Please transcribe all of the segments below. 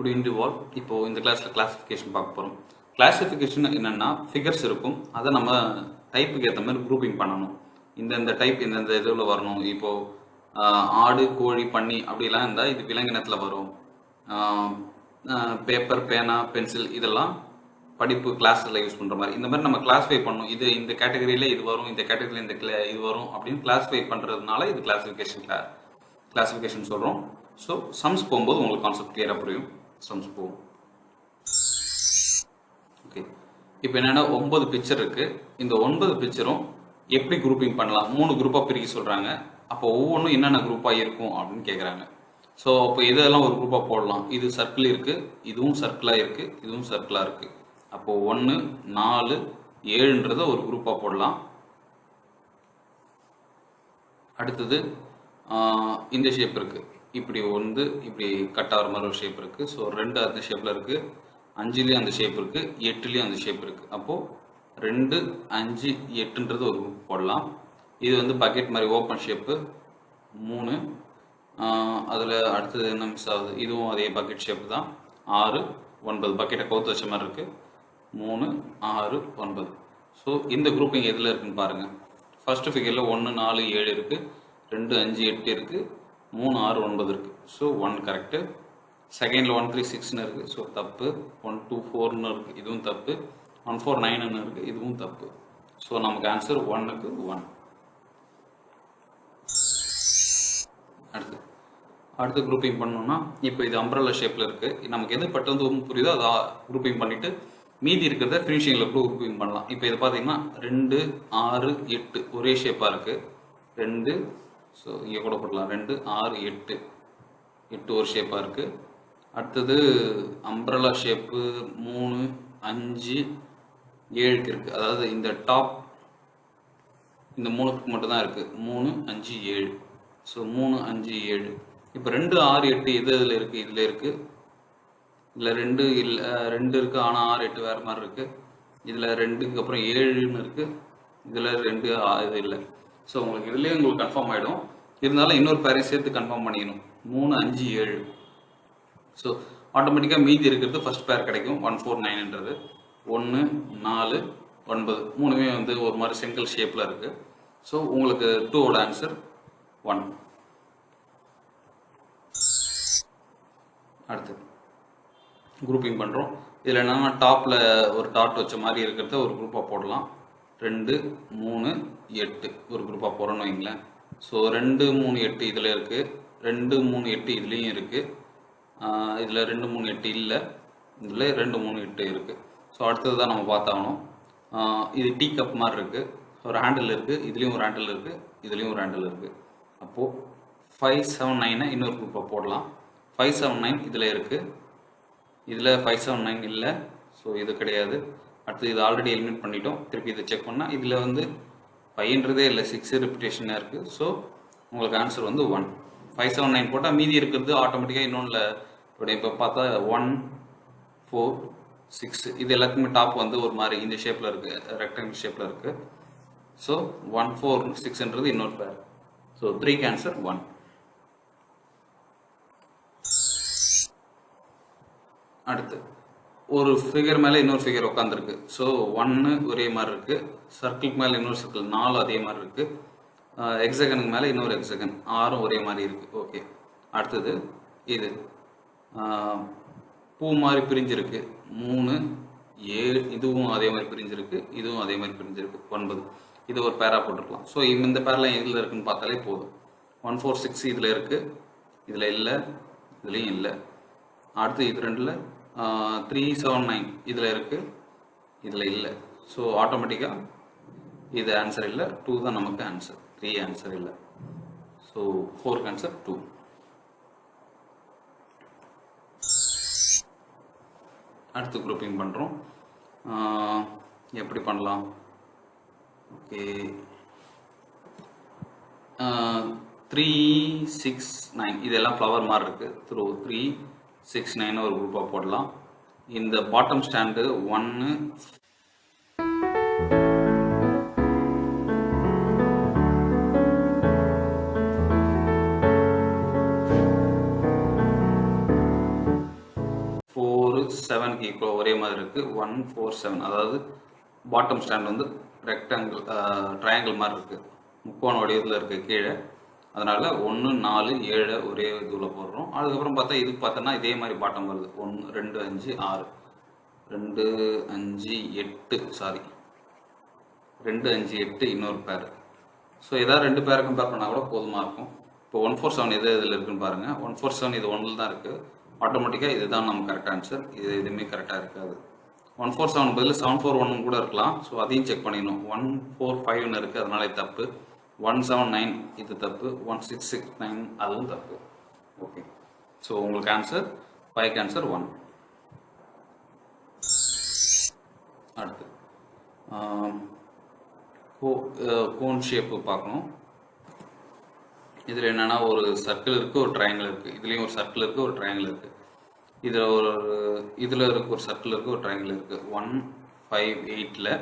Good வால் இப்போது இந்த கிளாஸில் கிளாஸிஃபிகேஷன் பார்க்க போகிறோம் கிளாஸிஃபிகேஷன் என்னென்னா ஃபிகர்ஸ் இருக்கும். அதை நம்ம டைப்புக்கு ஏற்ற மாதிரி குரூப்பிங் பண்ணணும். இந்தந்த டைப் இந்தந்த இதில் வரணும். இப்போது ஆடு கோழி பன்னி அப்படிலாம் இருந்தால் இது விலங்கினத்தில் வரும். பேப்பர் பேனா பென்சில் இதெல்லாம் படிப்பு கிளாஸில் யூஸ் பண்ணுற மாதிரி. இந்த மாதிரி நம்ம கிளாஸிஃபை பண்ணணும். இது இந்த கேட்டகரியில் இது வரும் இந்த கேட்டகரியில் இந்த cla- இது வரும் அப்படின்னு கிளாஸிஃபை பண்ணுறதுனால இது கிளாஸிஃபிகேஷன் கிளாஸிஃபிகேஷன் சொல்கிறோம் ஸோ சம்ஸ் போகும்போது உங்களுக்கு கான்செப்ட் கிளியராக புரியும். சம் ஸ்பூன் ஓகே இப்போ என்னென்னா ஒன்பது பிக்சர் இருக்குது இந்த ஒன்பது பிக்சரும் எப்படி குரூப்பிங் பண்ணலாம்? மூணு குரூப்பாக பிரிக்க சொல்கிறாங்க அப்போ ஒவ்வொன்றும் என்னென்ன குரூப்பாக இருக்கும் அப்படின்னு கேட்குறாங்க ஸோ அப்போ இதெல்லாம் ஒரு குரூப்பாக போடலாம்? இது சர்க்கிள் இருக்குது இதுவும் சர்க்கிளாக இருக்குது இதுவும் சர்க்கிளாக இருக்குது அப்போது ஒன்று நாலு ஏழுன்றதை ஒரு குரூப்பாக போடலாம். அடுத்தது இந்த ஷேப் இருக்குது இப்படி வந்து இப்படி கட் ஆகிற மாதிரி ஒரு ஷேப் இருக்குது ஸோ ரெண்டு அந்த ஷேப்பில் இருக்குது அஞ்சுலேயும் அந்த ஷேப் இருக்குது எட்டுலேயும் அந்த ஷேப் இருக்குது அப்போது ரெண்டு அஞ்சு எட்டுன்றது ஒரு போடலாம். இது வந்து பக்கெட் மாதிரி ஓப்பன் ஷேப்பு மூணு அதில் அடுத்தது என்ன மிஸ் ஆகுது? இதுவும் அதே பக்கெட் ஷேப் தான். ஆறு ஒன்பது. பக்கெட்டை கவுத்து வச்ச மாதிரி இருக்குது மூணு ஆறு ஒன்பது. ஸோ இந்த குரூப்பிங் எதில் இருக்குன்னு பாருங்கள் ஃபஸ்ட்டு ஃபிகரில் ஒன்று நாலு ஏழு இருக்குது ரெண்டு அஞ்சு எட்டு இருக்குது மூணு ஆறு ஒன்பது இருக்குது ஸோ ஒன் கரெக்டு செகண்டில் ஒன் த்ரீ சிக்ஸ்னு இருக்குது ஸோ தப்பு. ஒன் டூ ஃபோர்னு இருக்குது இதுவும் தப்பு. ஒன் ஃபோர் நைனுன்னு இருக்குது இதுவும் தப்பு. ஸோ நமக்கு ஆன்சர் ஒன்னுக்கு ஒன் அடுத்து. அடுத்து குரூப்பிங் பண்ணோம்னா இப்போ இது அம்ப்ரல்லா ஷேப்பில் இருக்குது நமக்கு எது பட்டு புரியுதோ அதை குரூப்பிங் பண்ணிவிட்டு மீதி இருக்கிறத ஃபினிஷிங்கில் குரூப்பிங் பண்ணலாம். இப்போ இது பார்த்தீங்கன்னா ரெண்டு ஆறு எட்டு ஒரே ஷேப்பாக இருக்குது ரெண்டு ஸோ இங்கே கூட போடலாம். ரெண்டு ஆறு எட்டு. எட்டு ஒரு ஷேப்பாக இருக்குது அடுத்தது அம்ப்ரலா ஷேப்பு மூணு அஞ்சு ஏழுக்கு இருக்குது அதாவது இந்த டாப் இந்த மூணுக்கு மட்டும்தான் இருக்குது மூணு அஞ்சு ஏழு. ஸோ மூணு அஞ்சு ஏழு. இப்போ ரெண்டு ஆறு எட்டு எது இதில் இருக்குது இதில் இருக்குது இதில் ரெண்டு இல்லை ரெண்டு இருக்குது ஆனால் ஆறு எட்டு வேறு மாதிரி இருக்குது இதில் ரெண்டுக்கு அப்புறம் ஏழுன்னு இருக்குது இதில் ரெண்டு இது இல்லை. ஸோ உங்களுக்கு இதுலேயே உங்களுக்கு கன்ஃபார்ம் ஆகிடும் இருந்தாலும் இன்னொரு பேரை சேர்த்து கன்ஃபார்ம் பண்ணிக்கணும். மூணு அஞ்சு ஏழு. ஸோ ஆட்டோமேட்டிக்காக மீதி இருக்கிறது ஃபர்ஸ்ட் பேர் கிடைக்கும். ஒன் ஃபோர் நைன்ன்றது ஒன்று நாலு ஒன்பது. மூணுமே வந்து ஒரு மாதிரி செங்கல் ஷேப்பில் இருக்குது ஸோ உங்களுக்கு டூவோட ஆன்சர் ஒன் அடுத்து குரூப்பிங் பண்ணுறோம் இதில் என்னென்னா டாப்பில் ஒரு டாட் வச்ச மாதிரி இருக்கிறத ஒரு குரூப்பாக போடலாம். ரெண்டு மூணு எட்டு. ஒரு குரூப்பாக போகிறோன்னு வைங்களேன். ஸோ ரெண்டு மூணு எட்டு இதில் இருக்குது ரெண்டு மூணு எட்டு இதுலேயும் இருக்குது இதில் ரெண்டு மூணு எட்டு இல்லை. இதில் ரெண்டு மூணு எட்டு இருக்குது ஸோ அடுத்தது தான் நம்ம பார்த்தாகணும். இது டீ கப் மாதிரி இருக்குது ஒரு ஹேண்டில் இருக்குது இதுலேயும் ஒரு ஹேண்டில் இருக்குது இதுலேயும் ஒரு ஹேண்டில் இருக்குது அப்போது ஃபைவ் செவன் நைனை இன்னொரு குரூப்பாக போடலாம். ஃபைவ் செவன் நைன் இதில் இருக்குது இதில் ஃபைவ் செவன் நைன் இல்லை. ஸோ இது கிடையாது. அடுத்து இது ஆல்ரெடி எலிமினேட் பண்ணிட்டோம். திருப்பி இதை செக் பண்ணால் இதில் வந்து ஃபைவ்ன்றதே இல்லை சிக்ஸ் ரிப்பிட்டேஷனாக இருக்குது ஸோ உங்களுக்கு ஆன்சர் வந்து ஒன் ஃபைவ் செவன் நைன் போட்டால் மீதி இருக்கிறது ஆட்டோமேட்டிக்காக இன்னொன்றில் இப்படி இப்போ பார்த்தா ஒன் ஃபோர் சிக்ஸ் இது எல்லாத்துக்குமே டாப் வந்து ஒரு மாதிரி இந்த ஷேப்பில் இருக்குது ரெக்டாங்கிள் ஷேப்பில் இருக்குது ஸோ ஒன் ஃபோர் சிக்ஸ்ன்றது இன்னொரு பேர் ஸோ த்ரீ கேன்சர் ஒன் அடுத்து. ஒரு ஃபிகர் மேலே இன்னொரு ஃபிகர் உட்காந்துருக்கு ஸோ ஒன்று ஒரே மாதிரி இருக்குது சர்க்கிளுக்கு மேலே இன்னொரு சர்க்கிள் நாலு அதே மாதிரி இருக்குது எக்ஸகனுக்கு மேலே இன்னொரு எக்ஸகன் ஆறும் ஒரே மாதிரி இருக்குது ஓகே அடுத்தது இது. பூ மாதிரி பிரிஞ்சிருக்கு. மூணு ஏழு இதுவும் அதே மாதிரி பிரிஞ்சிருக்கு. இதுவும் அதே மாதிரி பிரிஞ்சிருக்கு. ஒன்பது. இது ஒரு பேரா போட்டிருக்கலாம். ஸோ இந்த பேரெலாம் எதில் இருக்குன்னு பார்த்தாலே போதும். ஒன் ஃபோர் சிக்ஸ் இதில் இருக்குது இதில் இல்லை. இதுலேயும் இல்லை. அடுத்து இது ரெண்டில் த்ரீ செவன் நைன் இதில் இருக்குது இதில் இல்லை. ஸோ ஆட்டோமேட்டிக்காக இது ஆன்சர் இல்லை. டூ தான் நமக்கு ஆன்சர் த்ரீ ஆன்சர் இல்லை. ஸோ ஃபோர் ஆன்சர் டூ அடுத்து குரூப்பிங் பண்ணுறோம் எப்படி பண்ணலாம்? ஓகே த்ரீ சிக்ஸ் நைன் இதெல்லாம் ஃப்ளவர் மாதிரி இருக்குது த்ரூ த்ரீ சிக்ஸ் நைன் ஒரு குரூப்பாக போடலாம். இந்த பாட்டம் ஸ்டாண்டு ஒன்று ஃபோரு செவனுக்கு ஈக்குவலாக ஒரே மாதிரி இருக்குது ஒன் ஃபோர் செவன் அதாவது பாட்டம் ஸ்டாண்ட் வந்து ரெக்டாங்கிள் ட்ரையாங்கிள் மாதிரி இருக்குது முக்கோண வடிவத்தில் இருக்குது கீழே அதனால் ஒன்று நாலு ஏழு ஒரே இதில் போடுறோம். அதுக்கப்புறம் பார்த்தா இதுக்கு பார்த்தோன்னா இதே மாதிரி பாட்டம் வருது. ஒன்று ரெண்டு அஞ்சு ஆறு. ரெண்டு அஞ்சு எட்டு சாரி ரெண்டு அஞ்சு எட்டு இன்னொரு பேர் ஸோ ஏதாவது ரெண்டு பேரை கம்பேர் பண்ணால் கூட போதுமாக இருக்கும். இப்போ ஒன் ஃபோர் செவன் எது இதில் இருக்குன்னு பாருங்கள் ஒன் ஃபோர் செவன் இது ஒன்றில் தான் இருக்குது ஆட்டோமேட்டிக்காக இதுதான் நம்ம கரெக்ட் ஆன்சர் இது எதுவுமே கரெக்டாக இருக்காது. ஒன் ஃபோர் செவன் பதில் செவன் ஃபோர் ஒன்னு கூட இருக்கலாம். ஸோ அதையும் செக் பண்ணிடணும். ஒன் ஃபோர் ஃபைவ்னு இருக்குது அதனால தப்பு. ஒன் செவன் நைன் இது தப்பு ஒன் சிக்ஸ் சிக்ஸ் நைன் அதுவும் தப்பு. ஓகே ஸோ உங்களுக்கு ஆன்சர் ஃபைவ் ஆன்சர் ஒன் அடுத்து. கோ கோன் ஷேப்பு பார்க்கணும். இதில் என்னென்னா ஒரு சர்க்கிள் இருக்குது ஒரு ட்ரையாங்கிள் இருக்குது இதுலேயும் ஒரு சர்க்கிள் இருக்குது ஒரு ட்ரையாங்கிள் இருக்குது இதில் ஒரு இதில் இருக்க ஒரு சர்க்கிள் இருக்குது ஒரு ட்ரையாங்கிள் இருக்குது ஒன் ஃபைவ் எயிட்டில்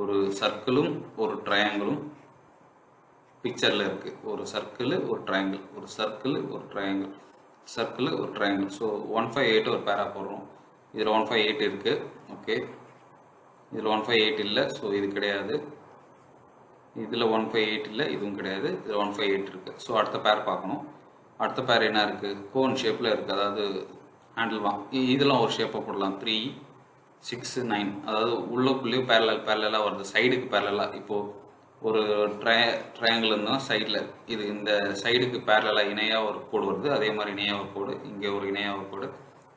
ஒரு சர்க்கிளும் ஒரு ட்ரையாங்கிளும் பிக்சரில் இருக்குது ஒரு சர்க்கிள் ஒரு ட்ரையாங்கிள் ஒரு சர்க்கிள் ஒரு ட்ரையாங்கிள் சர்க்கிள் ஒரு triangle so one five eight ஒரு பேரா போடுறோம். இதில் ஒன் ஃபைவ் எயிட் இருக்குது ஓகே இதில் ஒன் ஃபைவ் எயிட் இல்லை. ஸோ இது கிடையாது. இதில் ஒன் ஃபைவ் எயிட் இல்லை. இதுவும் கிடையாது. இதில் ஒன் ஃபைவ் எயிட் இருக்குது ஸோ அடுத்த பேர் பார்க்கணும். அடுத்த பேர் என்ன இருக்குது கோன் ஷேப்பில் இருக்குது அதாவது ஹேண்டில் வாங்க இதெல்லாம் ஒரு ஷேப்பை போடலாம். த்ரீ சிக்ஸ் நைன் அதாவது உள்ளக்குள்ளேயும் பேரலல் பேரலாக வருது. சைடுக்கு பேரலாக இப்போது ஒரு ட்ரை ட்ரையாங்கிள் இருந்தால் சைடில் இது இந்த சைடுக்கு பேரலாக இணையாக ஒரு கோடு வருது. அதே மாதிரி இணையாக ஒரு கோடு இங்கே ஒரு இணையாக ஒரு கோடு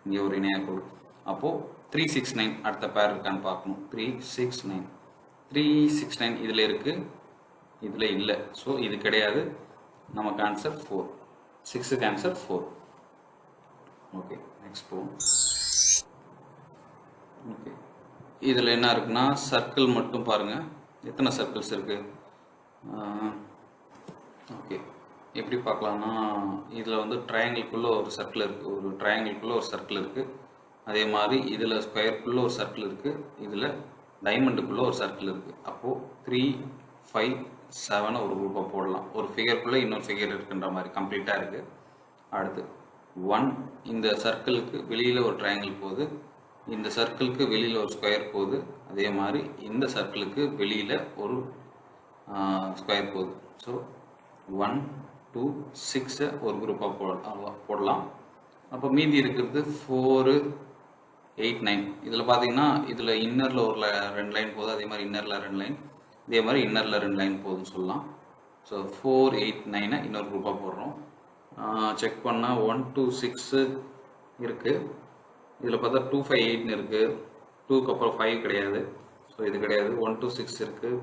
இங்கே ஒரு இணையாக கோடு. அப்போது த்ரீ சிக்ஸ் நைன் அடுத்த பேர் இருக்கான்னு பார்க்கணும். Three six nine three six nine இதில் இருக்குது இதில் இல்லை. ஸோ இது கிடையாது. நமக்கு ஆன்சர் ஃபோர் சிக்ஸுக்கு ஆன்சர் ஃபோர் ஓகே நெக்ஸ்ட் போவோம். ஓகே இதில் என்ன இருக்குன்னா சர்க்கிள் மட்டும் பாருங்கள் எத்தனை சர்க்கிள்ஸ் இருக்குது ஓகே எப்படி பார்க்கலாம்னா இதில் வந்து ட்ரையாங்கிள்குள்ளே ஒரு சர்க்கிள் இருக்குது ஒரு ட்ரையாங்கிள்குள்ளே ஒரு சர்க்கிள் இருக்குது அதே மாதிரி இதில் ஸ்கொயருக்குள்ளே ஒரு சர்க்கிள் இருக்குது இதில் டைமண்டுக்குள்ளே ஒரு சர்க்கிள் இருக்குது அப்போது த்ரீ ஃபைவ் செவனை ஒரு குரூப்பாக போடலாம். ஒரு ஃபிகருக்குள்ளே இன்னொரு ஃபிகர் இருக்குன்ற மாதிரி கம்ப்ளீட்டாக இருக்குது அடுத்து ஒன் இந்த சர்க்கிளுக்கு வெளியில் ஒரு ட்ரையாங்கிள் போகுது. இந்த சர்க்கிளுக்கு வெளியில் ஒரு ஸ்கொயர் போகுது. அதே மாதிரி இந்த சர்க்கிளுக்கு வெளியில் ஒரு ஸ்கொயர் போகுது ஸோ ஒன் டூ சிக்ஸை ஒரு குரூப்பாக போட போடலாம். அப்போ மீதி இருக்கிறது ஃபோரு எயிட் நைன் இதில் பார்த்தீங்கன்னா இதில் இன்னரில் ஒரு ரெண்டு லைன் போகுது அதே மாதிரி இன்னரில் ரெண்டு லைன் இதே மாதிரி இன்னரில் ரெண்டு லைன் போகுதுன்னு சொல்லலாம். ஸோ ஃபோர் எயிட் நைனை இன்னொரு குரூப்பாக போடுறோம். செக் பண்ணால் ஒன் டூ சிக்ஸு இருக்குது இதில் பார்த்தா டூ ஃபைவ் எயிட்னு இருக்குது டூக்கு அப்புறம் ஃபைவ் கிடையாது. ஸோ இது கிடையாது. ஒன் டூ சிக்ஸ் இருக்குது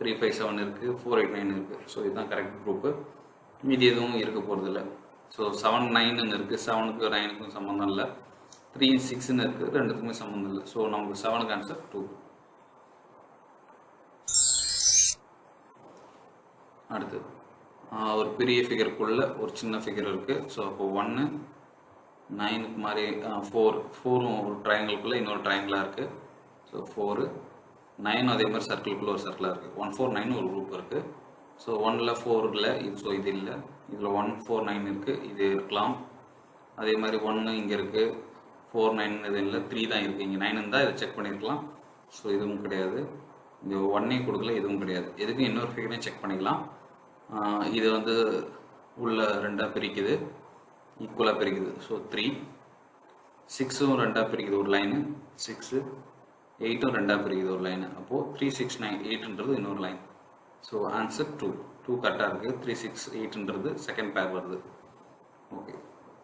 த்ரீ ஃபைவ் செவன் இருக்குது ஃபோர் எயிட் நைன் இருக்குது ஸோ இதுதான் கரெக்ட் குரூப்பு மீதி எதுவும் இருக்க போகிறதில்ல ஸோ செவன் நைனுன்னு இருக்குது செவனுக்கு நைனுக்கும் சம்மந்தம் இல்லை. த்ரீ சிக்ஸ்னு இருக்குது ரெண்டுத்துக்குமே சம்மந்தம் இல்லை. ஸோ நமக்கு செவனுக்கு ஆன்சர் டூ அடுத்து ஒரு பெரிய ஃபிகருக்குள்ள ஒரு சின்ன ஃபிகர் இருக்குது ஸோ அப்போ ஒன்று நைனுக்கு மாதிரி ஃபோர் ஃபோரும் ஒரு ட்ரையாங்கிள்குள்ளே இன்னொரு ட்ரையாங்கிளாக இருக்குது ஸோ ஃபோரு நைனும் அதே மாதிரி சர்க்கிள்குள்ளே ஒரு சர்க்கிளாக இருக்குது ஒன் ஃபோர் நைன் ஒரு குரூப் இருக்குது ஸோ ஒன்ல ஃபோர் இல்லை இது ஸோ இது இல்லை. இதில் ஒன் ஃபோர் நைன் இருக்குது இது இருக்கலாம். அதே மாதிரி ஒன்று இங்கே இருக்குது ஃபோர் நைன் இது இல்லை. த்ரீ தான் இருக்குது இங்கே நைன் இருந்தால் இதை செக் பண்ணியிருக்கலாம் ஸோ இதுவும் கிடையாது. இந்த ஒன்னே கொடுக்கல. இதுவும் கிடையாது. எதுக்கும் இன்னொரு ஃபிகரையும் செக் பண்ணிக்கலாம். இது வந்து உள்ள ரெண்டாக பிரிக்குது. ஈக்குவலாக பிரிக்குது. ஸோ த்ரீ சிக்ஸும் ரெண்டாக பிரிக்குது. ஒரு லைனு சிக்ஸு எயிட்டும் ரெண்டாக பிரிக்குது ஒரு லைன் அப்போது த்ரீ சிக்ஸ் நைன் எயிட்ன்றது இன்னொரு line so answer two two கரெக்டாக இருக்குது த்ரீ சிக்ஸ் எயிட்ன்றது செகண்ட் பேர் வருது. ஓகே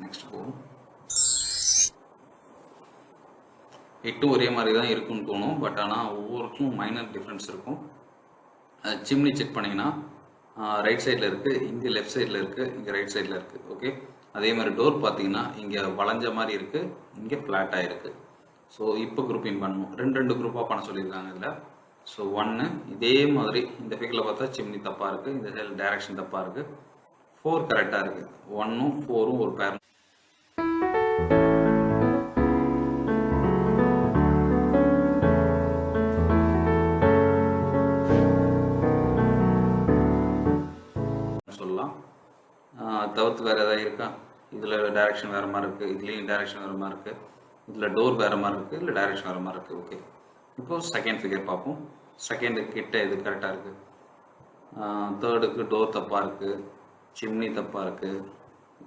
நெக்ஸ்ட் போகும் எட்டும் ஒரே மாதிரி தான் இருக்கும்னு தோணும். பட் ஆனால் ஒவ்வொருக்கும் மைனர் டிஃப்ரென்ஸ் இருக்கும். சிம்னி செக் பண்ணிங்கன்னா ரைட் சைடில் இருக்குது இங்கே லெஃப்ட் சைடில் இருக்குது இங்கே ரைட் சைடில் இருக்குது ஓகே அதே மாதிரி டோர் பார்த்தீங்கன்னா இங்கே வளைஞ்ச மாதிரி இருக்குது இங்கே ஃப்ளாட்டாக இருக்குது ஸோ இப்போ குரூப்பிங் பண்ணணும். ரெண்டு ரெண்டு குரூப்பாக பண்ண சொல்லியிருக்காங்க இதில். ஸோ ஒன்று இதே மாதிரி இந்த ஃபிகரில் பார்த்தா சிம்னி தப்பாக இருக்குது இந்த சைடில் டைரக்ஷன் தப்பாக இருக்குது ஃபோர் கரெக்டாக இருக்குது ஒன்னும் ஃபோரும் ஒரு பேர் சொல்லலாம். தவிர்த்து வேறு எதாவது இருக்கா? இதில் டைரக்ஷன் வேறு மாதிரி இருக்குது இதுலேயும் டைரக்ஷன் வேறு மாதிரி இருக்குது இதில் டோர் வேறு மாதிரி இருக்குது இல்லை டைரக்ஷன் வேறு மாதிரி இருக்குது ஓகே இப்போது செகண்ட் ஃபிகர் பார்ப்போம். செகண்டு கிட்ட இது கரெக்டாக இருக்குது தேர்டுக்கு டோர் தப்பாக இருக்குது சிம்னி தப்பாக இருக்குது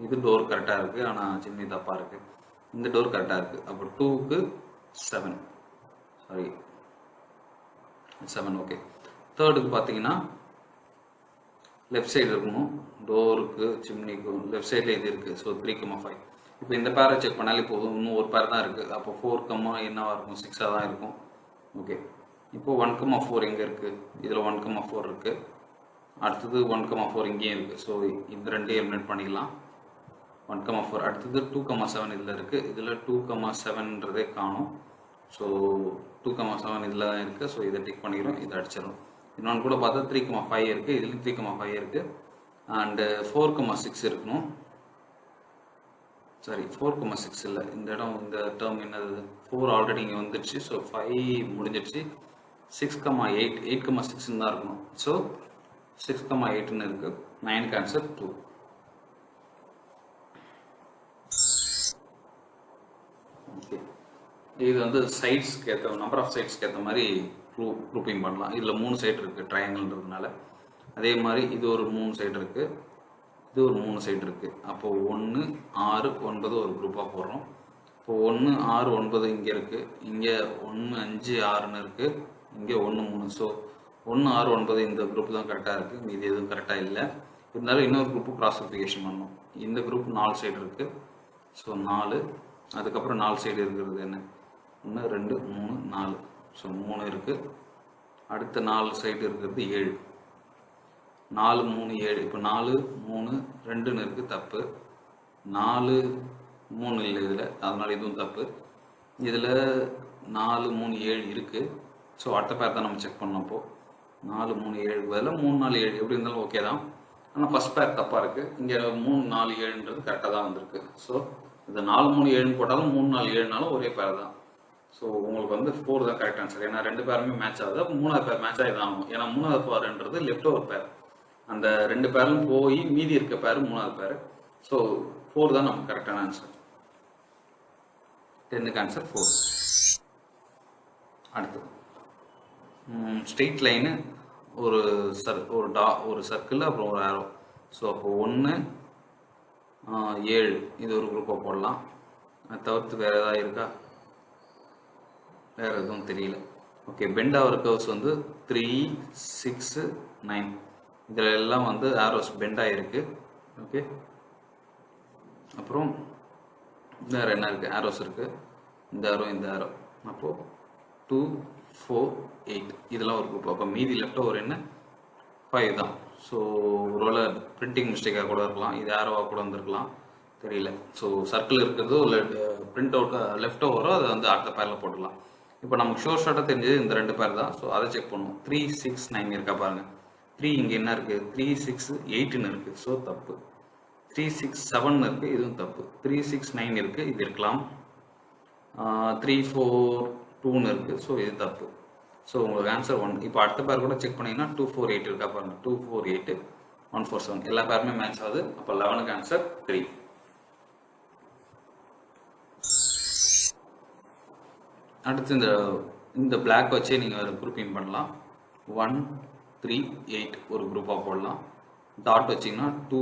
இது டோர் கரெக்டாக இருக்குது ஆனால் சிம்னி தப்பாக இருக்குது இந்த டோர் கரெக்டாக இருக்குது அப்போ டூக்கு செவன் சாரி செவன் ஓகே தேர்டுக்கு பார்த்தீங்கன்னா லெஃப்ட் சைடு இருக்கணும். டோருக்கு சிம்னிக்கும் லெஃப்ட் சைடில் இது இருக்குது ஸோ த்ரீ கம்மா ஃபைவ் இப்போ இந்த பேரை செக் பண்ணாலே போதும். இன்னும் ஒரு பேர் தான் இருக்குது. அப்போ ஃபோர் கம்மா என்னவாக இருக்கும்? சிக்ஸாக தான் இருக்கும். ஓகே இப்போ ஒன் கம்மா ஃபோர் எங்கே இருக்குது இதில் ஒன் கம்மா ஃபோர் இருக்குது அடுத்தது ஒன் கம்மா ஃபோர் இங்கேயும் இருக்குது ஸோ இந்த ரெண்டையும் எலிமினேட் பண்ணிக்கலாம். ஒன் கம்மா ஃபோர் அடுத்தது டூ கம்மா செவன் இதில் இருக்குது இதில் டூ கம்மா செவன்ன்றதே காணும். ஸோ டூ கம்மா செவன் இதில் தான் இருக்குது ஸோ இதை டிக் பண்ணிக்கிறோம் இதை அடிச்சிடும் இன்னொன்று கூட பார்த்தா த்ரீ கம்மா ஃபைவ் இருக்குது இதுலேயும் த்ரீ கம்மா ஃபைவ் இருக்குது அண்டு ஃபோர் கம்மா சிக்ஸ் இருக்கணும். சாரி ஃபோர் கம்மா சிக்ஸ் இல்லை. இந்த இடம் இந்த டேர்ம் என்னது? ஃபோர் ஆல்ரெடி இங்கே வந்துடுச்சு. ஸோ ஃபைவ் முடிஞ்சிடுச்சு. Six comma eight eight comma சிக்ஸ்ன்னு தான் இருக்கணும். ஸோ சிக்ஸ் கம்மா எயிட்னு இருக்குது நைனுக்கு ஆன்சர் டூ ஓகே இது வந்து சைட்ஸ்க்கு ஏற்ற நம்பர் ஆஃப் சைட்ஸ்க்கு ஏற்ற மாதிரி குரூப் குரூப்பிங் பண்ணலாம். இதில் மூணு சைடு இருக்குது ட்ரையாங்கிள்ன்றதுனால அதே மாதிரி இது ஒரு மூணு சைடு இருக்குது இது ஒரு மூணு சைடு இருக்குது அப்போது ஒன்று ஆறு ஒன்பது ஒரு குரூப்பாக போடுறோம். இப்போ ஒன்று ஆறு ஒன்பது இங்கே இருக்குது இங்கே ஒன்று அஞ்சு ஆறுன்னு இருக்குது இங்கே ஒன்று மூணு. ஸோ ஒன்று ஆறு ஒன்பது இந்த குரூப் தான் கரெக்டாக இருக்குது மீதி எதுவும் கரெக்டாக இல்லை. இருந்தாலும் இன்னொரு குரூப்பு கிராஸிஃபிகேஷன் பண்ணோம். இந்த குரூப் நாலு சைடு இருக்குது ஸோ நாலு. அதுக்கப்புறம் நாலு சைடு இருக்கிறது என்ன? ஒன்று ரெண்டு மூணு நாலு. ஸோ மூணு இருக்குது அடுத்த நாலு சைடு இருக்கிறது ஏழு. நாலு மூணு ஏழு. இப்போ நாலு மூணு ரெண்டுன்னு இருக்குது தப்பு. நாலு மூணு இல்லை இதில். அதனால் இதுவும் தப்பு. இதில் நாலு மூணு ஏழு இருக்குது ஸோ அடுத்த பேர் தான் நம்ம செக் பண்ணப்போ நாலு மூணு ஏழு. பதில் மூணு நாலு ஏழு. எப்படி இருந்தாலும் ஓகே தான். ஆனால் ஃபஸ்ட் பேர் தப்பாக இருக்குது இங்கே மூணு நாலு ஏழுன்றது கரெக்டாக தான் வந்திருக்கு. ஸோ இது நாலு மூணு ஏழுன்னு போட்டாலும் மூணு நாலு ஏழுனாலும் ஒரே பேர் தான். ஸோ உங்களுக்கு வந்து ஃபோர் தான் கரெக்ட் ஆன்சர் ஏன்னா ரெண்டு பேருமே மேட்ச் ஆகுது. அப்போ மூணாவது பேர் மேட்ச் ஆகி தான் ஆகும் ஏன்னா மூணாவது பேருன்றது லெஃப்ட் ஓவர் பேர் அந்த ரெண்டு பேரும் போய் மீதி இருக்க பேர் மூணாவது பேர். ஸோ ஃபோர் தான் நமக்கு கரெக்டான ஆன்சர் டென்னுக்கு ஆன்சர் ஃபோர் அடுத்து ஸ்ட்ரெயிட் லைனு ஒரு சர் ஒரு டா ஒரு சர்க்கிள் அப்புறம் ஒரு ஆரோ ஸோ அப்போ ஒன்று ஏழு. இது ஒரு குரூப்பாக போடலாம். தவிர்த்து வேறு ஏதாவது இருக்கா? வேறு எதுவும் தெரியல. ஓகே பெண்ட் ஆவர் கர்வ்ஸ் வந்து த்ரீ சிக்ஸு நைன் இதில் எல்லாம் வந்து ஆரோஸ் பெண்டாகிருக்கு ஓகே அப்புறம் வேறு என்ன இருக்குது ஆரோஸ் இருக்குது இந்த ஆரோ இந்த ஆரோ அப்போது டூ ஃபோர் எயிட் இதெல்லாம் ஒரு குரூப் அப்போ மீதி லெஃப்ட் ஓவர் என்ன? ஃபைவ் தான். ஸோ ஒருவேளை பிரிண்டிங் மிஸ்டேக்காக கூட இருக்கலாம். இது ஆரோவாக கூட வந்திருக்கலாம். தெரியல. ஸோ சர்க்கிள் இருக்கிறதோ இல்லை பிரிண்ட் அவுட் லெஃப்ட் ஓவரோ அதை வந்து அடுத்த பேரில் போட்டுடலாம் இப்போ நமக்கு ஷோர் ஷார்ட்டாக தெரிஞ்சது இந்த ரெண்டு பேர் தான். ஸோ அதை செக் பண்ணுவோம். த்ரீ சிக்ஸ் நைன் இருக்கா பாருங்கள் த்ரீ இங்கே என்ன இருக்குது த்ரீ சிக்ஸ் எயிட்டுன்னு இருக்குது ஸோ தப்பு. த்ரீ சிக்ஸ் செவன் இருக்குது இதுவும் தப்பு. த்ரீ சிக்ஸ் நைன் இருக்குது இது இருக்கலாம். த்ரீ ஃபோர் டூன்னு இருக்குது ஸோ இது தப்பு. ஸோ உங்களுக்கு ஆன்சர் ஒன் இப்போ அடுத்த பேர் கூட செக் பண்ணிங்கன்னா டூ ஃபோர் எயிட் இருக்கா பாருங்க. Two four eight one four seven எல்லா பேருமே மேட்ச் ஆகுது. அப்போ லெவனுக்கு ஆன்சர் த்ரீ அடுத்து இந்த இந்த பிளாக் வச்சே நீங்கள் குரூப்பிங் பண்ணலாம். ஒன் த்ரீ எயிட் ஒரு குரூப்பாக போடலாம். டாட் வச்சிங்கன்னா டூ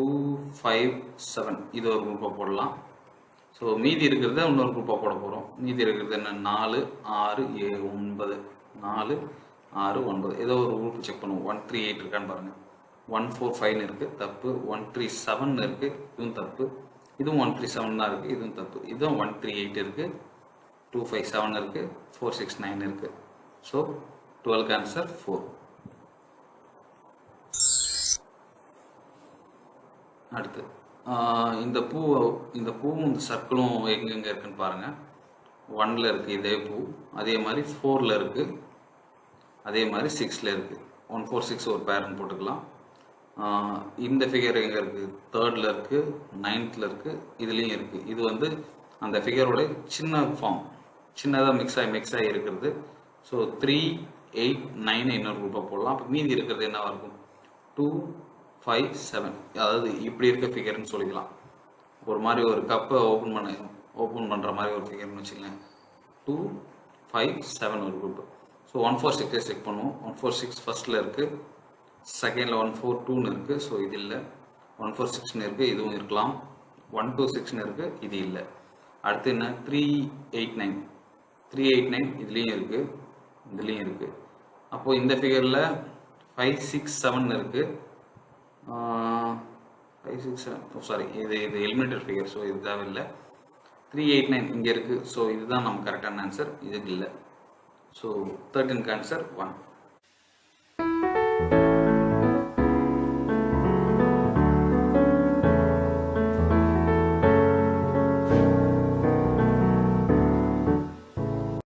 ஃபைவ் செவன் இது ஒரு குரூப்பாக போடலாம். ஸோ மீதி இருக்கிறத இன்னொரு குரூப்பாக போட போகிறோம் மீதி இருக்கிறது என்ன? நாலு ஆறு ஏழு ஒன்பது. நாலு ஆறு ஒன்பது. ஏதோ ஒரு குரூப் செக் பண்ணுவோம். ஒன் த்ரீ எயிட் இருக்கான்னு பாருங்கள் ஒன் ஃபோர் ஃபைவ்னு இருக்குது தப்பு. ஒன் த்ரீ செவன் இருக்குது இதுவும் தப்பு. இதுவும் ஒன் த்ரீ செவன் தான் இருக்குது இதுவும் தப்பு. இதுவும் ஒன் த்ரீ எயிட் இருக்குது டூ ஃபைவ் செவன் இருக்குது ஃபோர் சிக்ஸ் நைன் இருக்குது ஸோ டுவெல்க் ஆன்சர் ஃபோர் அடுத்து. இந்த பூ இந்த பூவும் இந்த சர்க்கிளும் எங்கெங்கே இருக்குன்னு பாருங்கள் ஒன்ல இருக்குது இதே பூ. அதே மாதிரி ஃபோரில் இருக்குது அதே மாதிரி சிக்ஸில் இருக்குது ஒன் ஃபோர் சிக்ஸ் ஒரு பேரன் போட்டுக்கலாம். இந்த ஃபிகர் எங்கே இருக்குது தேர்டில் இருக்குது நைன்த்தில் இருக்குது இதுலேயும் இருக்குது இது வந்து அந்த ஃபிகரோட சின்ன ஃபார்ம் சின்னதாக மிக்ஸ் ஆகி மிக்ஸ் ஆகி இருக்கிறது. ஸோ த்ரீ எயிட் நைன் இன்னொரு குரூப்பாக போடலாம். அப்போ மீதி இருக்கிறது என்னவாக இருக்கும்? டூ ஃபைவ் செவன் அதாவது இப்படி இருக்க ஃபிகர்னு சொல்லிக்கலாம். ஒரு மாதிரி ஒரு கப்பை ஓப்பன் பண்ண ஓப்பன் பண்ணுற மாதிரி ஒரு ஃபிகர்னு வச்சுக்கலாம் டூ ஃபைவ் செவன் ஒரு குரூப் ஸோ ஒன் ஃபோர் சிக்ஸை செக் பண்ணுவோம். ஒன் ஃபோர் சிக்ஸ் ஃபஸ்ட்டில் இருக்குது செகண்டில் ஒன் ஃபோர் டூன்னு இருக்குது ஸோ இது இல்லை. ஒன் ஃபோர் சிக்ஸ்னு இருக்குது இதுவும் இருக்கலாம். ஒன் டூ சிக்ஸ்னு இருக்குது இது இல்லை. அடுத்து என்ன? Three eight nine three eight nine இதுலேயும் இருக்குது இதுலேயும் இருக்குது அப்போது இந்த ஃபிகரில் ஃபைவ் சிக்ஸ் செவன் இருக்குது ஃபைவ் சிக்ஸ் செவன் சாரி இது இது எலிமினேட்டர் ஃபிகர் ஸோ இது தேவையில்லை. த்ரீ எயிட் நைன் இங்கே இருக்குது ஸோ இதுதான் நம்ம கரெக்டான ஆன்சர் இதுக்கு இல்லை. So thirteen answer one